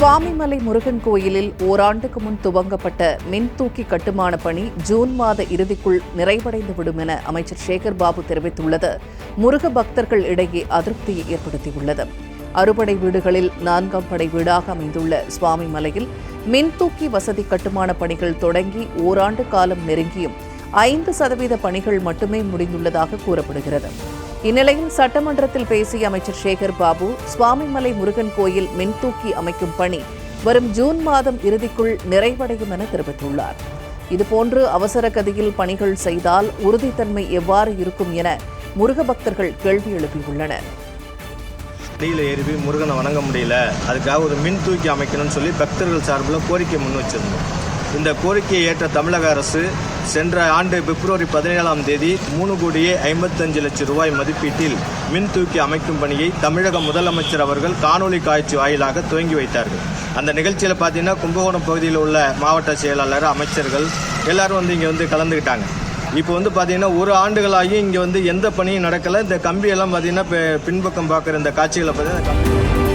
சுவாமிமலை முருகன் கோயிலில் ஓராண்டுக்கு முன் துவங்கப்பட்ட மின்தூக்கி கட்டுமான பணி ஜூன் மாத இறுதிக்குள் நிறைவடைந்துவிடும் என அமைச்சர் சேகர் பாபு தெரிவித்துள்ளது. முருக பக்தர்கள் இடையே அதிருப்தியை ஏற்படுத்தியுள்ளது. அறுபடை வீடுகளில் நான்காம் படை வீடாக அமைந்துள்ள சுவாமிமலையில் மின்தூக்கி வசதி கட்டுமான பணிகள் தொடங்கி ஓராண்டு காலம் நெருங்கியும் ஐந்து சதவீத பணிகள் மட்டுமே முடிந்துள்ளதாக கூறப்படுகிறது. இந்நிலையில் சட்டமன்றத்தில் பேசிய அமைச்சர் சேகர் பாபு சுவாமிமலை முருகன் கோயில் மின்தூக்கி அமைக்கும் பணி வரும் ஜூன் மாதம் இறுதிக்குள் நிறைவடையும் என தெரிவித்துள்ளார். இதுபோன்று அவசர கதியில் பணிகள் செய்தால் உறுதித்தன்மை எவ்வாறு இருக்கும் என முருக பக்தர்கள் கேள்வி எழுப்பியுள்ளனர். அடியில் ஏறி போய் முருகனை வணங்க முடியல. அதுக்காக ஒரு மின் தூக்கி அமைக்கணும்னு சொல்லி பக்தர்கள் சார்பில் கோரிக்கை முன் வச்சிருந்தோம். இந்த கோரிக்கையை ஏற்ற தமிழக அரசு சென்ற ஆண்டு பிப்ரவரி பதினேழாம் தேதி மூணு கோடியே ஐம்பத்தஞ்சு லட்சம் ரூபாய் மதிப்பீட்டில் மின் தூக்கி அமைக்கும் பணியை தமிழக முதலமைச்சர் அவர்கள் காணொலி காட்சி வாயிலாக துவங்கி வைத்தார்கள். அந்த நிகழ்ச்சியில் பார்த்தீங்கன்னா கும்பகோணம் பகுதியில் உள்ள மாவட்ட செயலாளர் அமைச்சர்கள் எல்லாரும் வந்து இங்கே வந்து கலந்துக்கிட்டாங்க. இப்போ வந்து பார்த்தீங்கன்னா ஒரு ஆண்டுகளாகி இங்கே வந்து எந்த பணியும் நடக்கலை. இந்த கம்பியெல்லாம் பார்த்தீங்கன்னா இப்போ பின்பக்கம் பார்க்குற இந்த காட்சிகளை பார்த்தீங்கன்னா கம்பி